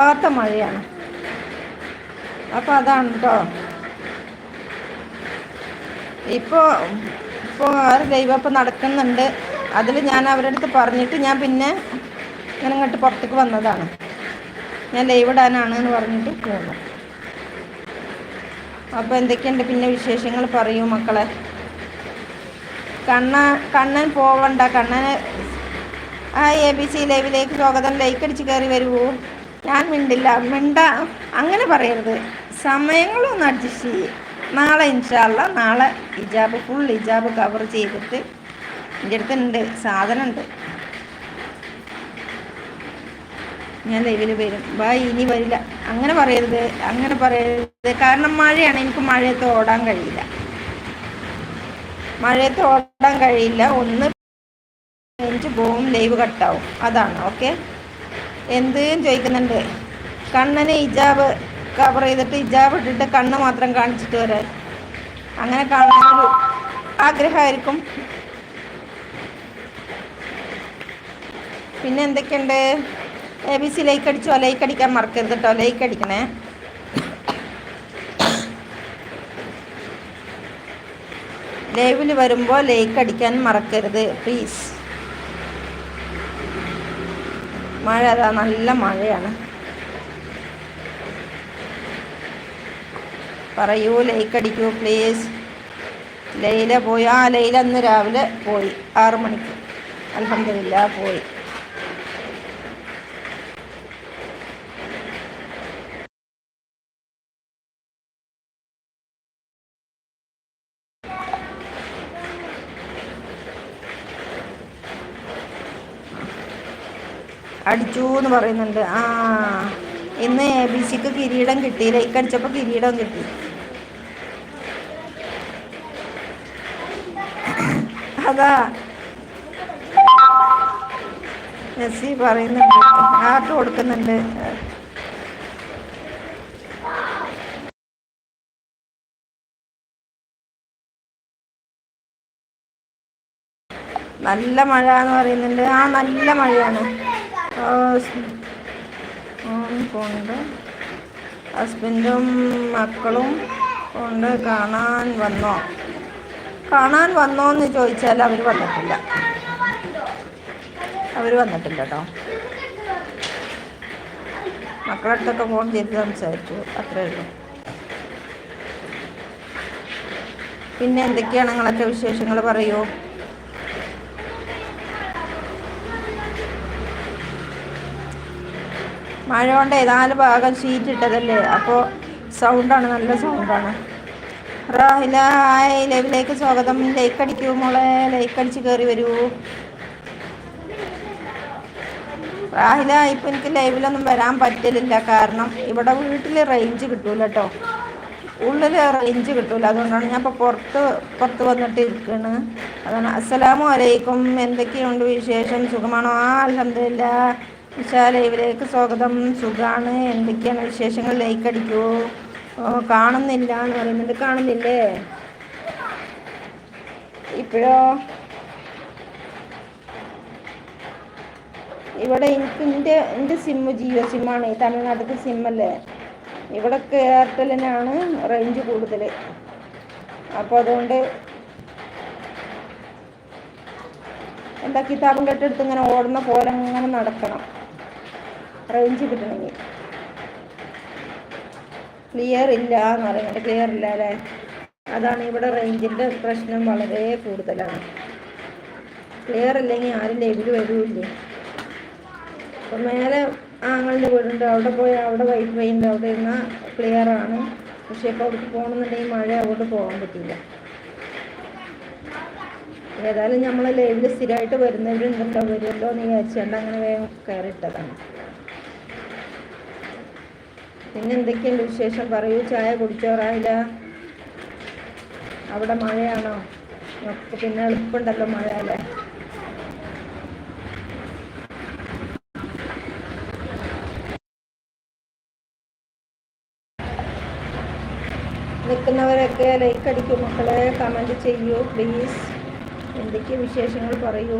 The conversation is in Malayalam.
വല്ലാത്ത മഴയാണ്. അപ്പോൾ അതാണ് കേട്ടോ ഇപ്പോൾ ഇപ്പോൾ ആറ് ലൈവ് അപ്പം നടക്കുന്നുണ്ട്. അതിൽ ഞാൻ അവരുടെ അടുത്ത് പറഞ്ഞിട്ട് ഞാൻ പിന്നെ ഇങ്ങനെ ഇങ്ങോട്ട് പുറത്തേക്ക് വന്നതാണ്. ഞാൻ ലൈവ് ഇടാനാണ് എന്ന് പറഞ്ഞിട്ട് പോന്നു. അപ്പോൾ എന്തൊക്കെയുണ്ട് പിന്നെ വിശേഷങ്ങൾ പറയൂ മക്കളെ. കണ്ണ കണ്ണൻ പോവണ്ട. കണ്ണന് ആ എ ബി സി ലൈവിലേക്ക് സ്വാഗതം. ലൈക്ക് അടിച്ച് കയറി വരുവോ? ഞാൻ മിണ്ടില്ല മിണ്ട അങ്ങനെ പറയരുത്. സമയങ്ങളൊന്ന് അഡ്ജസ്റ്റ് ചെയ്യും. നാളെ ഇൻഷാല്ല നാളെ ഹിജാബ് ഫുൾ ഹിജാബ് കവർ ചെയ്തിട്ട് എന്റെ അടുത്തുണ്ട് സാധനമുണ്ട് ഞാൻ ലൈവിൽ വരും. ബൈ ഇനി വരില്ല. അങ്ങനെ പറയരുത് അങ്ങനെ പറയരുത്. കാരണം മഴയാണ് എനിക്ക് മഴയത്ത് ഓടാൻ കഴിയില്ല. മഴയത്ത് ഓടാൻ കഴിയില്ല. ഒന്ന് എനിക്ക് ലൈവ് കട്ടാവും. അതാണ് ഓക്കെ? എന്തും ചോദിക്കുന്നുണ്ട്. കണ്ണനെ ഇജാബ് കവർ ചെയ്തിട്ട് ഇജാബ് ഇട്ടിട്ട് കണ്ണ് മാത്രം കാണിച്ചിട്ട് വരാൻ. അങ്ങനെ കാണാനൊരു ആഗ്രഹമായിരിക്കും. പിന്നെ എന്തൊക്കെയുണ്ട്? എ ബി സി ലൈക്ക് അടിച്ചോ? ലൈക്ക് അടിക്കാൻ മറക്കരുത് കേട്ടോ ലൈക്ക് അടിക്കണേ. ലൈവിൽ വരുമ്പോൾ ലൈക്ക് അടിക്കാൻ മറക്കരുത്. പ്ലീസ് മഴ അതാ നല്ല മഴയാണ്. പറയൂ ലൈക്ക് അടിക്കൂ പ്ലീസ് ലൈല പോയി. ആ ലൈല അന്ന് രാവിലെ പോയി. ആറു മണിക്ക്. അലഹമില്ല പോയി. അടിച്ചു എന്ന് പറയുന്നുണ്ട്. ആ ഇന്ന് എ ബി സിക്ക് കിരീടം കിട്ടി ലൈക്ക് കിരീടം കിട്ടി. അതാ. മെസ്സി പറയുന്നുണ്ട്. ആർട്ട് കൊടുക്കുന്നുണ്ട്? നല്ല മഴ എന്ന് പറയുന്നുണ്ട്. ആ നല്ല മഴയാണ്. കൊണ്ട് ഹസ്ബൻഡും മക്കളും കൊണ്ട് കാണാൻ വന്നോ? കാണാൻ വന്നോ എന്ന് ചോദിച്ചാൽ അവർ വന്നിട്ടില്ല. അവർ വന്നിട്ടില്ല കേട്ടോ. മക്കളടുത്തൊക്കെ ഫോൺ ചെയ്ത് സംസാരിച്ചു. അത്രേ ഉള്ളൂ. പിന്നെ എന്തൊക്കെയാണ് നിങ്ങളൊക്കെ വിശേഷങ്ങൾ പറയൂ? മഴ കൊണ്ട് നാല് ഭാഗം ഷീറ്റ് ഇട്ടതല്ലേ? അപ്പോൾ സൗണ്ടാണ് നല്ല സൗണ്ടാണ് റാഹില ഹായ്. ലൈവിലേക്ക് സ്വാഗതം. ലൈക്ക് അടിക്കൂ മോളെ. ലൈക്ക് അടിച്ച് കയറി വരൂ. റാഹില ഇപ്പം എനിക്ക് ലൈവിലൊന്നും വരാൻ പറ്റലില്ല. കാരണം ഇവിടെ വീട്ടിൽ റേഞ്ച് കിട്ടൂല കേട്ടോ ഉള്ളിൽ റേഞ്ച് കിട്ടൂല. അതുകൊണ്ടാണ് ഞാൻ ഇപ്പോൾ പുറത്ത് പുറത്ത് വന്നിട്ട് ഇരിക്കുകയാണ് അതാണ് അസ്സലാമു അലൈക്കും. എന്തൊക്കെയുണ്ട് വിശേഷം? സുഖമാണോ? ആ അലഹമില്ല വിശാ ലൈവിലേക്ക് സ്വാഗതം. സുഖാണ്. എന്തൊക്കെയാണ് വിശേഷങ്ങൾ? ലൈക്ക് അടിക്കൂ. കാണുന്നില്ല എന്ന് പറയുന്നുണ്ട് കാണുന്നില്ലേ? ഇപ്പോഴോ? ഇവിടെ എനിക്ക് എന്റെ എന്റെ സിമ്മ് ജിയോ സിമ്മാണ് തമിഴ്നാട്ടിലത്തെ സിമ്മല്ലേ ഇവിടെ എയർടെല്ലിനാണ് റേഞ്ച് കൂടുതൽ അപ്പോൾ അതുകൊണ്ട് എന്താ കിതാബും കെട്ടെടുത്ത് ഇങ്ങനെ ഓടുന്ന പോലെ അങ്ങനെ നടക്കണം. റേഞ്ച് കിട്ടണമെങ്കിൽ. ക്ലിയർ ഇല്ല എന്ന് പറയുന്നത്. ക്ലിയർ ഇല്ല അല്ലേ? അതാണ് ഇവിടെ റേഞ്ചിന്റെ പ്രശ്നം വളരെ കൂടുതലാണ്. ക്ലിയർ ഇല്ലെങ്കിൽ ആരും ലൈവിൽ വരില്ലേ? അപ്പം മേലെ ആങ്ങളുടെ വീടുണ്ട്. അവിടെ പോയി അവിടെ വൈഫൈ ഉണ്ട് അവിടെ ഇരുന്നാൽ ക്ലിയർ ആണ്. പക്ഷേ ഇപ്പോൾ അവിടേക്ക് പോകണമെന്നുണ്ടെങ്കിൽ മഴ അങ്ങോട്ട് പോകാൻ പറ്റില്ല. ഏതായാലും നമ്മൾ ലൈവിൽ സ്ഥിരമായിട്ട് വരുന്നവരുണ്ടല്ലോ വരുമല്ലോ എന്ന് വിചാരിച്ചുകൊണ്ട് അങ്ങനെ വേഗം കയറിയിട്ടതാണ്. പിന്നെ എന്തൊക്കെയുണ്ട് വിശേഷം? പറയൂ. ചായ കുടിച്ചോറായില്ല അവിടെ മഴയാണോ? നമുക്ക് പിന്നെ എളുപ്പമുണ്ടല്ലോ മഴ അല്ലേ? നിൽക്കുന്നവരൊക്കെ ലൈക്ക് അടിക്കൂ മക്കളെ. കമന്റ് ചെയ്യൂ പ്ലീസ് എന്തൊക്കെ വിശേഷങ്ങൾ പറയൂ.